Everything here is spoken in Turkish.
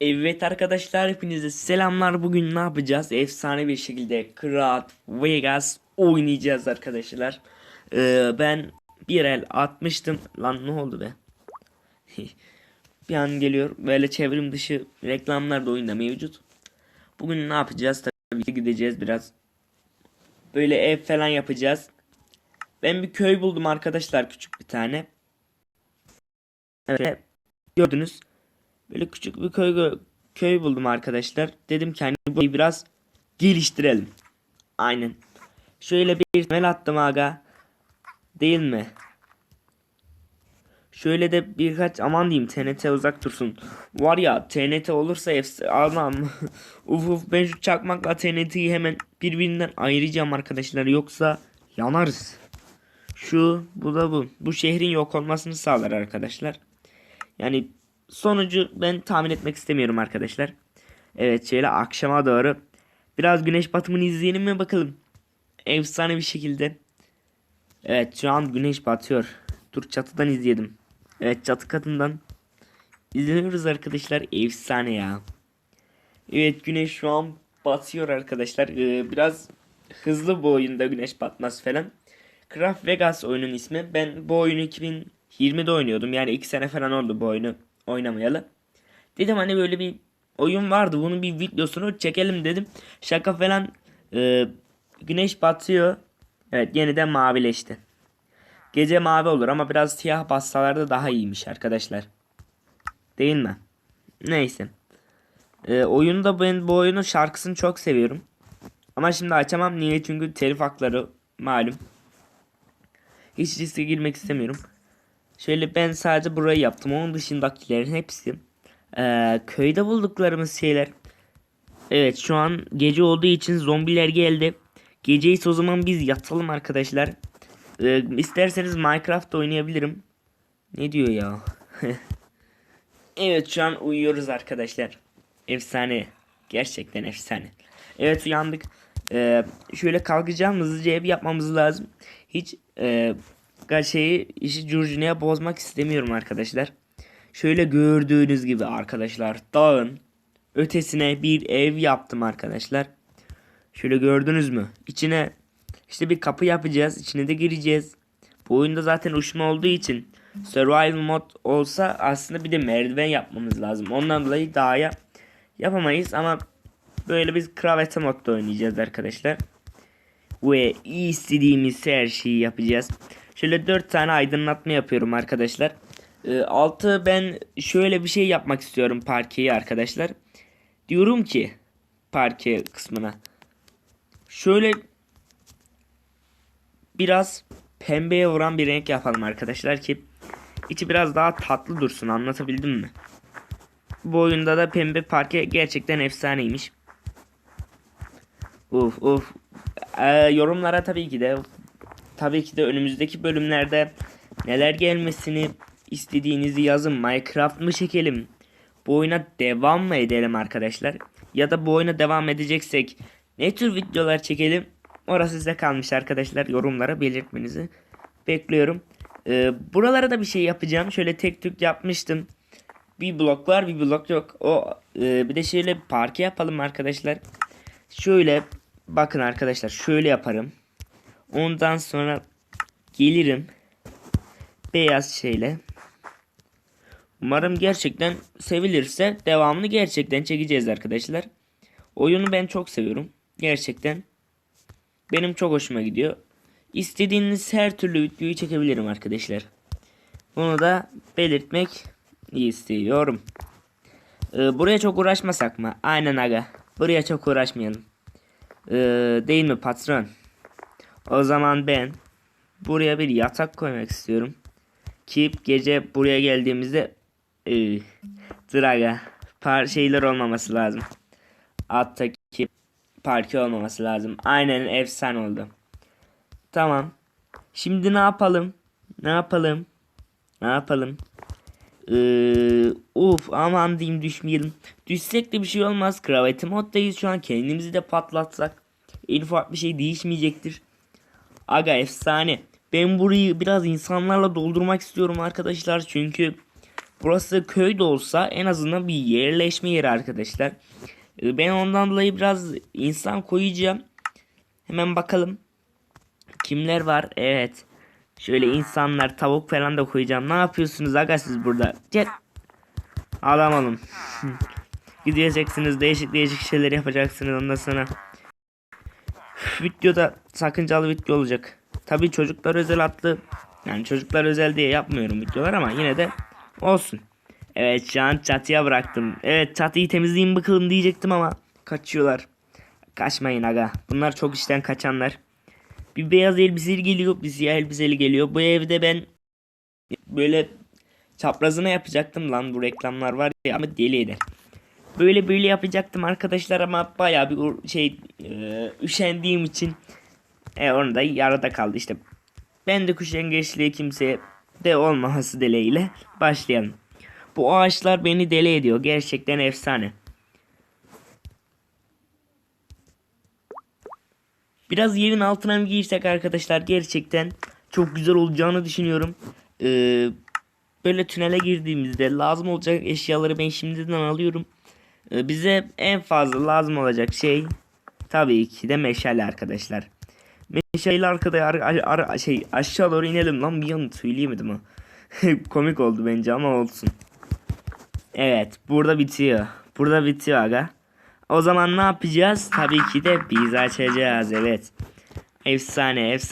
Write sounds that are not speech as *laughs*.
Evet arkadaşlar hepinize selamlar. Bugün ne yapacağız? Efsane bir şekilde Krat Vegas oynayacağız arkadaşlar. Ee, ben bir el atmıştım. Lan ne oldu be? *laughs* bir an geliyor. Böyle çevrim dışı reklamlar da oyunda mevcut. Bugün ne yapacağız? Tabii ki gideceğiz biraz. Böyle ev falan yapacağız. Ben bir köy buldum arkadaşlar küçük bir tane. Evet gördünüz. Böyle küçük bir köy köy buldum arkadaşlar. Dedim ki hani burayı biraz geliştirelim. Aynen. Şöyle bir temel attım aga. Değil mi? Şöyle de birkaç aman diyeyim TNT uzak dursun. Var ya TNT olursa efs *laughs* Allah'ım. uf uf ben şu çakmakla TNT'yi hemen birbirinden ayıracağım arkadaşlar. Yoksa yanarız. Şu bu da bu. Bu şehrin yok olmasını sağlar arkadaşlar. Yani sonucu ben tahmin etmek istemiyorum arkadaşlar. Evet şöyle akşama doğru biraz güneş batımını izleyelim mi bakalım. Efsane bir şekilde. Evet şu an güneş batıyor. Dur çatıdan izleyelim. Evet çatı katından izliyoruz arkadaşlar. Efsane ya. Evet güneş şu an batıyor arkadaşlar. Ee, biraz hızlı bu oyunda güneş batmaz falan. Craft Vegas oyunun ismi. Ben bu oyunu 2020'de oynuyordum. Yani 2 sene falan oldu bu oyunu oynamayalı. Dedim hani böyle bir oyun vardı. Bunun bir videosunu çekelim dedim. Şaka falan e, güneş batıyor. Evet yeniden mavileşti. Gece mavi olur ama biraz siyah bassalarda daha iyiymiş arkadaşlar. Değil mi? Neyse. E, oyunda ben bu oyunun şarkısını çok seviyorum. Ama şimdi açamam niye? Çünkü telif hakları malum. Hiç riske girmek istemiyorum. Şöyle ben sadece burayı yaptım. Onun dışındakilerin hepsi eee, köyde bulduklarımız şeyler. Evet şu an gece olduğu için zombiler geldi. Geceyi o zaman biz yatalım arkadaşlar. Eee isterseniz Minecraft oynayabilirim. Ne diyor ya? *laughs* evet şu an uyuyoruz arkadaşlar. Efsane. Gerçekten efsane. Evet uyandık. Eee, şöyle kalkacağım hızlıca ev yapmamız lazım. Hiç eee şeyi işi curcunaya bozmak istemiyorum arkadaşlar. Şöyle gördüğünüz gibi arkadaşlar dağın ötesine bir ev yaptım arkadaşlar. Şöyle gördünüz mü? İçine işte bir kapı yapacağız. İçine de gireceğiz. Bu oyunda zaten uçma olduğu için survival mod olsa aslında bir de merdiven yapmamız lazım. Ondan dolayı dağa yapamayız ama böyle biz kravata modda oynayacağız arkadaşlar. Ve istediğimiz her şeyi yapacağız. Şöyle 4 tane aydınlatma yapıyorum arkadaşlar. Ee, altı ben şöyle bir şey yapmak istiyorum parkeyi arkadaşlar. Diyorum ki parke kısmına. Şöyle biraz pembeye vuran bir renk yapalım arkadaşlar ki içi biraz daha tatlı dursun anlatabildim mi? Bu oyunda da pembe parke gerçekten efsaneymiş. Uf uf. Ee, yorumlara tabii ki de tabii ki de önümüzdeki bölümlerde neler gelmesini istediğinizi yazın. Minecraft mı çekelim? Bu oyuna devam mı edelim arkadaşlar? Ya da bu oyuna devam edeceksek ne tür videolar çekelim? Orası size kalmış arkadaşlar. Yorumlara belirtmenizi bekliyorum. Ee, buralara da bir şey yapacağım. Şöyle tek tük yapmıştım. Bir blok var bir blok yok. O e, bir de şöyle parke yapalım arkadaşlar. Şöyle bakın arkadaşlar şöyle yaparım. Ondan sonra gelirim beyaz şeyle. Umarım gerçekten sevilirse devamını gerçekten çekeceğiz arkadaşlar. Oyunu ben çok seviyorum. Gerçekten benim çok hoşuma gidiyor. İstediğiniz her türlü videoyu çekebilirim arkadaşlar. Bunu da belirtmek istiyorum. Ee, buraya çok uğraşmasak mı? Aynen aga. Buraya çok uğraşmayalım. Ee, değil mi patron? O zaman ben buraya bir yatak koymak istiyorum. Ki gece buraya geldiğimizde ee, draga par şeyler olmaması lazım. Alttaki parke olmaması lazım. Aynen efsane oldu. Tamam. Şimdi ne yapalım? Ne yapalım? Ne yapalım? Ee, uf aman diyeyim düşmeyelim. Düşsek de bir şey olmaz. Kravati moddayız şu an. Kendimizi de patlatsak. En ufak bir şey değişmeyecektir. Aga efsane. Ben burayı biraz insanlarla doldurmak istiyorum arkadaşlar. Çünkü Burası köy de olsa en azından bir yerleşme yeri arkadaşlar. Ee, Ben ondan dolayı biraz insan koyacağım. Hemen bakalım. Kimler var? Evet. Şöyle insanlar, tavuk falan da koyacağım. Ne yapıyorsunuz aga siz burada? Gel. Adam olun. *laughs* Gideceksiniz değişik değişik şeyler yapacaksınız ondan sonra. Videoda sakıncalı video olacak. Tabii çocuklar özel atlı. Yani çocuklar özel diye yapmıyorum videolar ama yine de olsun. Evet şu an çatıya bıraktım. Evet çatıyı temizleyeyim bakalım diyecektim ama kaçıyorlar. Kaçmayın aga. Bunlar çok işten kaçanlar. Bir beyaz elbiseli geliyor, bir siyah elbiseli geliyor. Bu evde ben böyle çaprazına yapacaktım lan bu reklamlar var ya ama deli eder. Böyle böyle yapacaktım arkadaşlar ama bayağı bir şey e, üşendiğim için e, onu da yarıda kaldı işte. Ben de üşengeçliği kimseye de olmaması dileğiyle başlayalım. Bu ağaçlar beni deli ediyor. Gerçekten efsane. Biraz yerin altına mı girsek arkadaşlar gerçekten çok güzel olacağını düşünüyorum. Ee, böyle tünele girdiğimizde lazım olacak eşyaları ben şimdiden alıyorum. Ee, bize en fazla lazım olacak şey tabii ki de meşale arkadaşlar. Meşale arkada ar- ar- şey aşağı doğru inelim lan bir an söyleyemedim ha. *laughs* Komik oldu bence ama olsun. Evet burada bitiyor. Burada bitiyor aga. O zaman ne yapacağız? Tabii ki de biz açacağız evet. Efsane efsane.